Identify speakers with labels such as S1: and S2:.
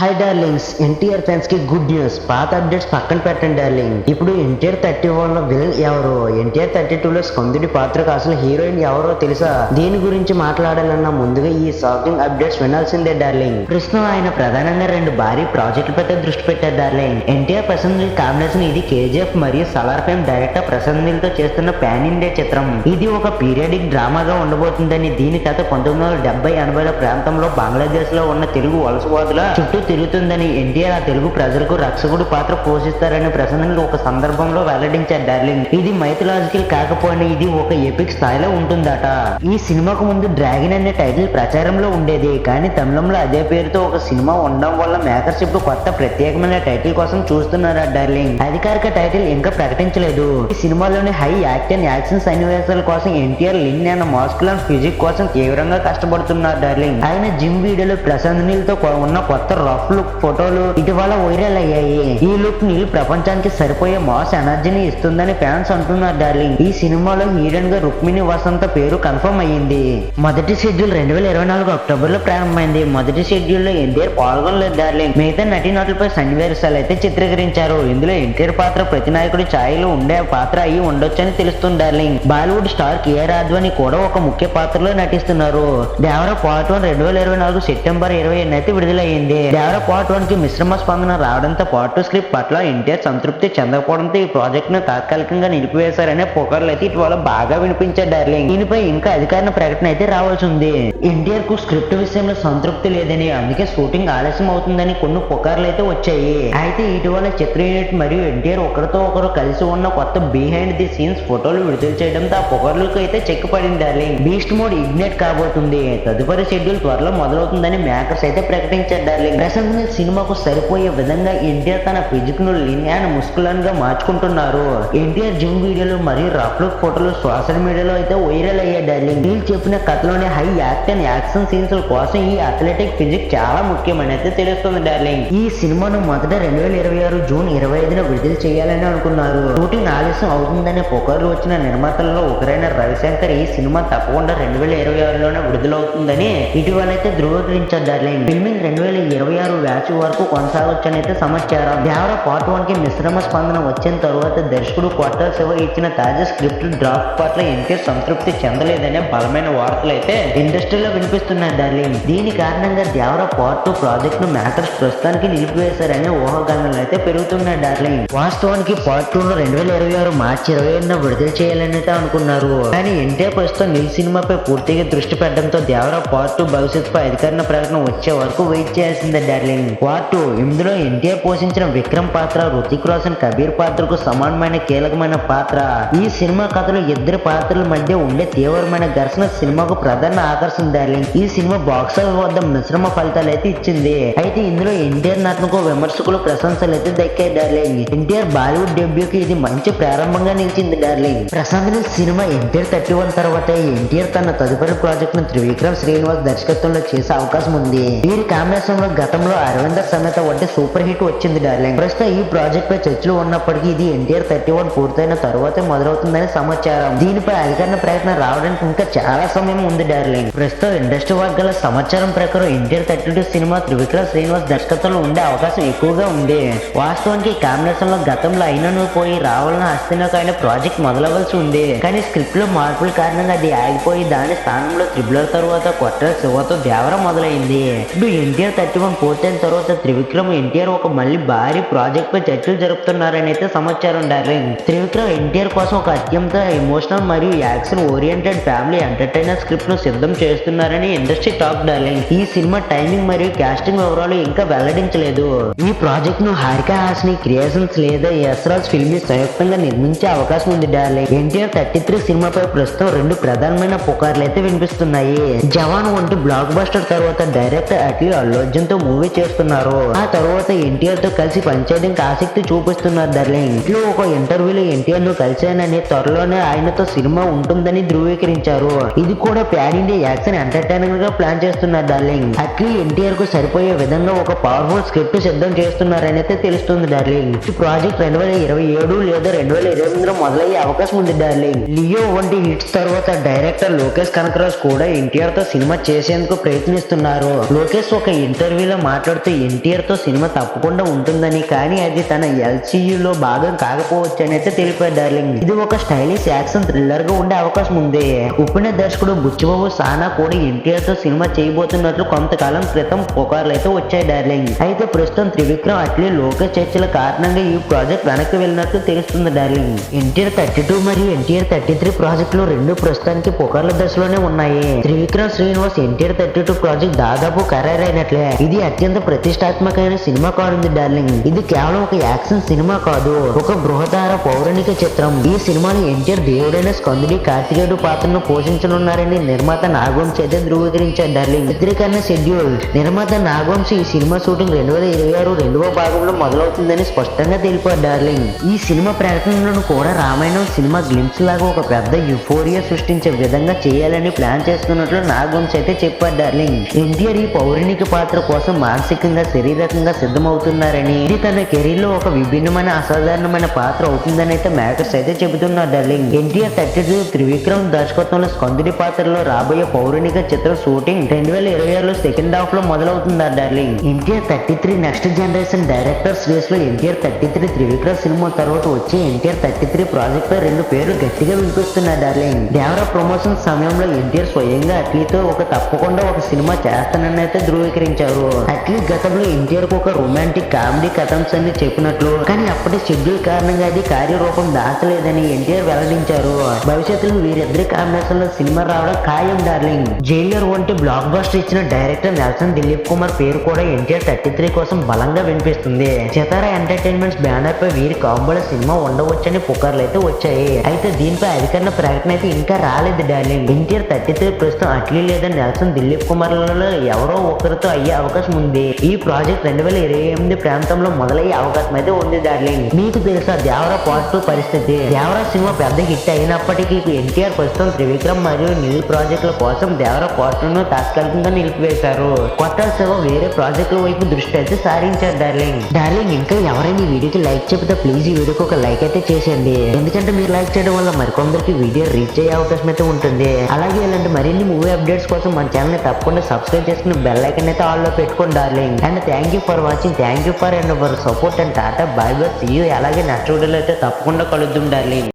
S1: Hi darlings NTR ఫ్యాన్స్కి good news పాత updates పక్కన పెట్టండి డార్లింగ్ ఇప్పుడు ఎన్టీఆర్ థర్టీ వన్లో విలన్ ఎవరు? ఎన్టీఆర్ థర్టీ టూ లో స్కందుడి పాత్రకు అసలు హీరోయిన్ ఎవరో తెలుసా? దీని గురించి మాట్లాడాలన్నా ముందుగా ఈ షాకింగ్ అప్డేట్స్ వినాల్సిందే డార్లింగ్ ప్రస్తుతం ఆయన ప్రధానంగా రెండు భారీ ప్రాజెక్టులపై దృష్టి పెట్టారు డార్లింగ్ ఎన్టీఆర్ ప్రశాంత్ కాంబినేషన్ ఇది కేజీఎఫ్ మరియు సలార్ ఫేమ్ డైరెక్టర్ ప్రశాంత్తో చేస్తున్న ప్యాన్ ఇండియా చిత్రం. ఇది ఒక పీరియాడిక్ డ్రామాగా ఉండబోతుందని దీని కథ పంతొమ్మిది వందల డెబ్బై ఎనభైల ప్రాంతంలో బంగ్లాదేశ్లో ఉన్న తెలుగు వలసవాదుల చుట్టూ తిరుగుతుందని ఎన్టీఆర్ ఆ తెలుగు ప్రజలకు రక్షకుడు పాత్ర పోషిస్తారని ప్రసంగం ఒక సందర్భంలో వెల్లడించారు డార్లింగ్. ఇది మైథలాజికల్ కాకపోయినా ఇది ఒక ఎపిక్ స్థాయిలో ఉంటుందట. ఈ సినిమాకు ముందు డ్రాగన్ అనే టైటిల్ ప్రచారంలో ఉండేది కానీ తమిళంలో అదే పేరుతో ఒక సినిమా ఉండడం వల్ల మేకర్స్ ఇప్పుడు కొత్త ప్రత్యేకమైన టైటిల్ కోసం చూస్తున్నారా డార్లింగ్? అధికారిక టైటిల్ ఇంకా ప్రకటించలేదు. ఈ సినిమాలోని హై యాక్షన్ యాక్షన్ సన్నివేశాల కోసం ఎన్టీఆర్ లిన్ అన్న మాస్కులర్ ఫిజిక్ కోసం తీవ్రంగా కష్టపడుతున్నారు డార్లింగ్. ఆయన జిమ్ వీడియోలో ప్రశాంత్ నీల్తో ఉన్న కొత్త రఫ్ లుక్ ఫోటోలు ఇటీవల వైరల్ అయ్యాయి. ఈ లుక్ నీల్ ప్రపంచానికి సరిపోయే మాస్ ఎనర్జీని ఇస్తుందని ఫ్యాన్స్ అంటున్నారు డార్లింగ్. ఈ సినిమాలో హీరోయిన్గా రుక్మిణి వసంత పేరు కన్ఫర్మ్ అయ్యింది. మొదటి షెడ్యూల్ రెండు వేల ఇరవై నాలుగు అక్టోబర్లో ప్రారంభమైంది. మొదటి షెడ్యూల్లో ఎన్టీఆర్ పాల్గొనలేదు డార్లింగ్. మిగతా నటీనటులపై సన్నివేశాలు అయితే చిత్రీకరించారు. ఇందులో ఎన్టీఆర్ పాత్ర ప్రతి నాయకుడి ఛాయలు ఉండే పాత్ర అయి ఉండొచ్చని తెలుస్తుంది డార్లింగ్. బాలీవుడ్ స్టార్ కేఆర్ ఆద్వాని కూడా ఒక ముఖ్య పాత్రలో నటిస్తున్నారు. దేవర పార్ట్ వన్ రెండు వేల ఇరవై నాలుగు సెప్టెంబర్ ఇరవై అయితే విడుదలయ్యింది. దేవర పార్ట్ వన్ మిశ్రమ స్పందన రావడంతో పార్ట్ టూ స్లిప్ పట్ల ఎన్టీఆర్ సంతృప్తి చెందకపోవడంతో ఈ ప్రాజెక్టును తాత్కాలికంగా నిలిపివేశారనే పుకార్లు అయితే ఇటీవల బాగా వినిపించారు డార్లింగ్ దీనిపై ఇంకా అధికారిక ప్రకటన అయితే రావాల్సి ఉంది. ఎన్టీఆర్కు స్క్రిప్ట్ విషయంలో సంతృప్తి లేదని అందుకే షూటింగ్ ఆలస్యం అవుతుందని కొన్ని పుకార్లు అయితే వచ్చాయి. అయితే ఇటీవల చిత్ర యూనిట్ మరియు ఎన్టీఆర్ ఒకరితో ఒకరు కలిసి ఉన్న కొత్త బిహైండ్ ది సీన్స్ ఫోటోలు విడుదల చేయడంతో ఆ పుకార్లకు అయితే చెక్ పడింది డార్లింగ్ బీస్ట్ మోడ్ ఇగ్నేట్ కాబోతుంది. తదుపరి షెడ్యూల్ త్వరలో మొదలవుతుందని మేకర్స్ అయితే ప్రకటించారు డార్లింగ్ ప్రశాంత్ సినిమాకు సరిపోయే విధంగా ఎన్టీఆర్ తన ఫిజిక్ను లిన్ ముస్కులన్గా మార్చుకుంటున్నారు. ఎన్టీఆర్ జిమ్ వీడియోలు మరియు రఫ్ ఫోటోలు సోషల్ మీడియాలో అయితే వైరల్ అయ్యాయి డార్లింగ్. వీళ్ళు చెప్పిన కథలోని హై యాక్షన్ యాక్షన్ సీన్స్ కోసం ఈ అథ్లెటిక్ ఫిజిక్ చాలా ముఖ్యమని అయితే తెలుస్తుంది డార్లింగ్. ఈ సినిమాను మొదట రెండు వేల ఇరవై ఆరు జూన్ ఇరవై ఐదున విడుదల చేయాలని అనుకున్నారు. షూటింగ్ ఆలస్యం అవుతుందనే పొగర్లు వచ్చిన నిర్మాతలలో ఒకరైన రవిశంకర్ ఈ సినిమా తప్పకుండా రెండు వేల ఇరవై ఆరులోనే విడుదలవుతుందని ఇటీవల అయితే ధృవీకరించారు డార్లింగ్. ఫిల్మింగ్ రెండు వేల ఇరవై ఆరు బ్యాచ్ వరకు కొనసాగొచ్చని అయితే సమాచారం దేవర పార్ట్ వన్కి మిశ్రమ స్పందన వచ్చిన తరువాత దర్శకుడు కొట్ట శివ ఇచ్చిన తాజా స్క్రిప్ట్ డ్రాఫ్ట్ పట్ల ఎన్టీఆర్ సంతృప్తి చెందలేదనే బలమైన వార్తలు అయితే ఇండస్ట్రీలో వినిపిస్తున్నాయి డార్లింగ్. దీని కారణంగా దేవర పార్ట్ టూ ప్రాజెక్ట్ను మేకర్స్ ప్రస్తుతానికి నిలిపివేశారనే ఊహాగానాలు అయితే పెరుగుతున్నాయి డార్లింగ్. వాస్తవానికి పార్ట్ టూ ను రెండు వేల ఇరవై ఆరు మార్చి ఇరవై ఏడున విడుదల చేయాలని అయితే అనుకున్నారు. కానీ ఎన్టీఆర్ ప్రస్తుతం నిల్ సినిమాపై పూర్తిగా దృష్టి పెట్టడంతో దేవర పార్ట్ టూ భవిష్యత్తుపై అధికారిక ప్రకటన వచ్చే వరకు వెయిట్ చేయాల్సిందే డార్లింగ్. పార్ట్ టూ ఇందులో ఎన్టీఆర్ పోషించిన విక్రమ్ పాత్ర రుతిక్ రోషన్ కబీర్ పాత్రకు సమానమైన కీలకమైన పాత్ర. ఈ సినిమా కథలో ఇద్దరు పాత్రల మధ్య ఉండే తీవ్రమైన ఘర్షణ సినిమాకు ప్రధాన ఆకర్షణ డార్లింగ్. ఈ సినిమా బాక్స్ ఆఫీస్ వద్ద మిశ్రమ ఫలితాలు అయితే ఇచ్చింది. అయితే ఇందులో ఎన్టీఆర్ నటనకు విమర్శకులు ప్రశంసలు అయితే దక్కాయి డార్లింగ్. ఎన్టీఆర్ బాలీవుడ్ డెబ్యూకి ఇది మంచి ప్రారంభంగా నిలిచింది darling. Prashanth cinema NTR thirty one తర్వాత ఎన్టీఆర్ తన తదుపరి ప్రాజెక్ట్ను త్రివిక్రమ్ శ్రీనివాస్ దర్శకత్వంలో చేసే అవకాశం ఉంది. వీరి కాంబినేషన్లో గతంలో అరవింద సమేత వంటి సూపర్ హిట్ వచ్చింది డార్లింగ్. ప్రస్తుతం ఈ ప్రాజెక్ట్ పై చర్చలు ఉన్నప్పటికీ ఇది ఎన్టీఆర్ థర్టీ వన్ పూర్తయిన తర్వాతే మొదలవుతుందని సమాచారం. దీనిపై అధికారిక ప్రయత్నం రావడానికి ఇంకా చాలా సమయం ఉంది డార్లింగ్. ప్రస్తుతం ఇండస్ట్రీ వర్గాల సమాచారం ప్రకారం NTR thirty two cinema Trivikram Srinivas దర్శకత్వంలో ఉండే అవకాశం ఎక్కువగా ఉంది. వాస్తవానికి కాంబినేషన్లో గతంలో అయినను పోయి రావాలని హస్తినకు అయిన ప్రాజెక్ట్ మొదలవలసి ఉంది. కానీ స్క్రిప్ట్లో మార్పుల కారణంగా అది ఆగిపోయి దాని స్థానంలో త్రిబులర్ తర్వాత కొత్త శివతో దేవరం మొదలైంది. ఇప్పుడు ఎన్టీఆర్ థర్టీ వన్ పూర్తయిన తర్వాత త్రివిక్రమ్ ఎన్టీఆర్ ఒక మళ్ళీ భారీ ప్రాజెక్ట్ పై చర్చలు జరుపుతున్నారని అయితే సమాచారం డార్లింగ్. త్రివిక్రమ్ ఎన్టీఆర్ కోసం ఒక అత్యంత ఎమోషనల్ మరియు యాక్షన్ ఓరియంటెడ్ ఫ్యామిలీ ఎంటర్టైనర్ స్క్రిప్ట్ను సిద్ధం చేస్తున్నారని ఇండస్ట్రీ టాక్ డార్లింగ్. ఈ సినిమా టైమింగ్ మరియు కాస్టింగ్ వివరాలు ఇంకా వెల్లడించలేదు. ఈ ప్రాజెక్ట్ను హారిక హాస్ని క్రియేషన్స్ లేదా యశ్రాజ్ ఫిల్మ్ సంయుక్తంగా నిర్మించే అవకాశం ఉంది డార్లింగ్. ఎన్టీఆర్ థర్టీ త్రీ సినిమాపై ప్రస్తుతం రెండు ప్రధానమైన పుకార్లు అయితే వినిపిస్తున్నాయి. జవాన్ వంటి బ్లాక్ బస్టర్ తర్వాత డైరెక్టర్ అట్లీ అల్లు అర్జున్తో మూవీ చేస్తున్నారు? ఆ తర్వాత ఎన్టీఆర్తో కలిసి పనిచేయడానికి ఆసక్తి చూపిస్తున్నారు డార్లింగ్. ఇంట్లో ఒక ఇంటర్వ్యూలో ఎన్టీఆర్ను కలిశానని త్వరలోనే ఆయనతో సినిమా ఉంటుందని ధృవీకరించారు. ఇది కూడా ప్యాన్ ఇండియా యాక్షన్ ఎంటర్టైనర్గా ప్లాన్ చేస్తున్నారు డార్లింగ్. అట్లీ ఎన్టీఆర్కు సరిపోయే విధంగా ఒక పవర్ఫుల్ స్క్రిప్ట్ సిద్ధం చేస్తున్నారని అయితే తెలుస్తుంది డార్లింగ్. ఈ ప్రాజెక్ట్ రెండు వేల ఇరవై ఏడు లేదా రెండు వేల ఇరవై ఎనిమిదిలో మొదలయ్యే అవకాశం ఉంది డార్లింగ్. లియో వంటి హిట్స్ తర్వాత డైరెక్టర్ లోకేష్ కనకరాజ్ కూడా ఎన్టీఆర్తో సినిమా చేసేందుకు ప్రయత్నిస్తున్నారు. లోకేష్ ఒక ఇంటర్వ్యూలో మాట్లాడుతూ ఎన్టీఆర్తో సినిమా తప్పకుండా ఉంటుందని కానీ అది తన ఎల్సీయూలో లో భాగం కాకపోవచ్చు అని అయితే తెలిపారు డార్లింగ్. ఇది ఒక స్టైలిష్ యాక్షన్ థ్రిల్లర్గా ఉండే అవకాశం ఉంది. ఉప్పిన దర్శకుడు బుచ్చిబాబు సానా కూడా ఎన్టీఆర్తో సినిమా చేయబోతున్నట్లు కొంతకాలం క్రితం పుకార్లు అయితే వచ్చాయి డార్లింగ్. అయితే ప్రస్తుతం త్రివిక్రమ్ అట్లీ లోకేష్ చర్చల కారణంగా ఈ ప్రాజెక్ట్ వెనక్కి వెళ్ళినట్లు తెలుస్తుంది డార్లింగ్. ఎన్టీఆర్ థర్టీ టూ మరియు ఎన్టీఆర్ థర్టీ త్రీ ప్రాజెక్టులు రెండు ప్రస్తుతానికి పుకార్ల దశలోనే ఉన్నాయి. Trivikram Srinivas NTR thirty two project దాదాపు ఖరారైనట్లే. ఇది అత్యంత ప్రతిష్టాత్మకమైన సినిమా కానుంది డార్లింగ్. ఇది కేవలం ఒక యాక్షన్ సినిమా కాదు. ఒక బృహదార పౌరాణిక చిత్రం. ఈ సినిమాలో ఎన్టీఆర్ దేవుడైన స్కందుడి కార్తికేయుడు పాత్రను పోషించనున్నారని నిర్మాత నాగవంశి అయితే ధృవీకరించారు డార్లింగ్. చిత్రీకరణ షెడ్యూల్. నిర్మాత నాగవంశి ఈ సినిమా షూటింగ్ రెండు వేల ఇరవై ఆరు రెండవ భాగంలో మొదలవుతుందని స్పష్టంగా తెలిపారు డార్లింగ్. ఈ సినిమా ప్రకటనలను కూడా రామాయణం సినిమా గ్లిమ్స్ లాగా ఒక పెద్ద యుఫోరియా సృష్టించే విధంగా చేయాలని ప్లాన్ చేస్తున్నట్లు నాగవంశి అయితే చెప్పారు డార్లింగ్. ఎన్టీఆర్ ఈ పౌరాణిక పాత్ర కోసం మానసికంగా శారీరకంగా సిద్ధమవుతున్నారని. ఇది తన కెరీర్లో ఒక విభిన్నమైన అసాధారణమైన పాత్ర అవుతుందని అయితే మేకర్స్ అయితే చెబుతున్నారు darling. NTR thirty two Trivikram దర్శకత్వంలో స్కందుడి పాత్రలో రాబోయే పౌరాణిక చిత్రం షూటింగ్ రెండు వేల ఇరవై ఆరులో సెకండ్ హాఫ్లో మొదలవుతుందా darling. NTR thirty three next generation directors రేస్లో NTR thirty three Trivikram cinema తర్వాత వచ్చే ఎన్టీఆర్ థర్టీ త్రీ ప్రాజెక్ట్ పై రెండు పేర్లు గట్టిగా వినిపిస్తున్నాయి డార్లింగ్. దేవరా ప్రమోషన్ సమయంలో ఎన్టీఆర్ స్వయంగా అట్లీతో ఒక తప్పకుండా ఒక సినిమా చేస్తానని అయితే ధృవీకరించారు. అట్లీ గతంలో ఎన్టీఆర్కు ఒక రొమాంటిక్ కామెడీ కథంస్ అని చెప్పినట్లు. కానీ అప్పటి షెడ్యూల్ కారణంగా అది కార్యరూపం దాచలేదని ఎన్టీఆర్ వెల్లడించారు. భవిష్యత్తులో వీరిద్దరి కాంబినేషన్లో సినిమా రావడం ఖాయం డార్లింగ్. జైలర్ వంటి బ్లాక్ బస్టర్ ఇచ్చిన డైరెక్టర్ నెల్సన్ దిలీప్ కుమార్ పేరు కూడా ఎన్టీఆర్ థర్టీ త్రీ కోసం బలంగా వినిపిస్తుంది. చితారా ఎంటర్టైన్మెంట్స్ బ్యానర్ పై వీరి కాంబోల సినిమా ఉండవచ్చని పుకార్లు అయితే వచ్చాయి. అయితే దీనిపై అధికారిక ప్రకటన అయితే ఇంకా రాలేదు డార్లింగ్. ఎన్టీఆర్ థర్టీ త్రీ ప్రస్తుతం అట్లీ లేదా నెల్సన్ దిలీప్ కుమార్లలో ఎవరో ఒకరితో అయ్యే అవకాశం ఉంది. ఈ ప్రాజెక్ట్ రెండు వేల ఇరవై ఎనిమిది ప్రాంతంలో మొదలయ్యే అవకాశం అయితే ఉంది డార్లింగ్. మీకు తెలుసా దేవరా పార్ట్ టూ పరిస్థితి? దేవరా సినిమా పెద్ద హిట్ అయినప్పటికీ ఎన్టీఆర్ ప్రస్తుతం త్రివిక్రమ్ మరియు నీల్ ప్రాజెక్టుల కోసం దేవరా పార్ట్ను తాత్కాలికంగా నిలిపివేశారు. కొత్త శివ వేరే ప్రాజెక్టుల వైపు దృష్టి అయితే సారించారు డార్లింగ్. డార్లింగ్ ఇంకా ఎవరైనా ఈ వీడియోకి లైక్ చెబితే ప్లీజ్ ఈ వీడియోకి ఒక లైక్ అయితే చేసేయండి. ఎందుకంటే మీరు లైక్ చేయడం వల్ల మరికొందరికి వీడియో రీచ్ అయ్యే అవకాశం అయితే ఉంటుంది. అలాగే ఇలాంటి మరిన్ని మూవీ అప్డేట్స్ కోసం మన ఛానల్ని తప్పకుండా సబ్స్క్రైబ్ చేసుకుని బెల్ ఐకన్ అయితే ఆల్లో పెట్టుకోండి. పెట్టుకోండి darling and thank you for watching thank you for and for support and tata bye bye see you అలాగే నెక్స్ట్ వీడియోలో అయితే తప్పకుండా కలుద్దాం డార్లింగ్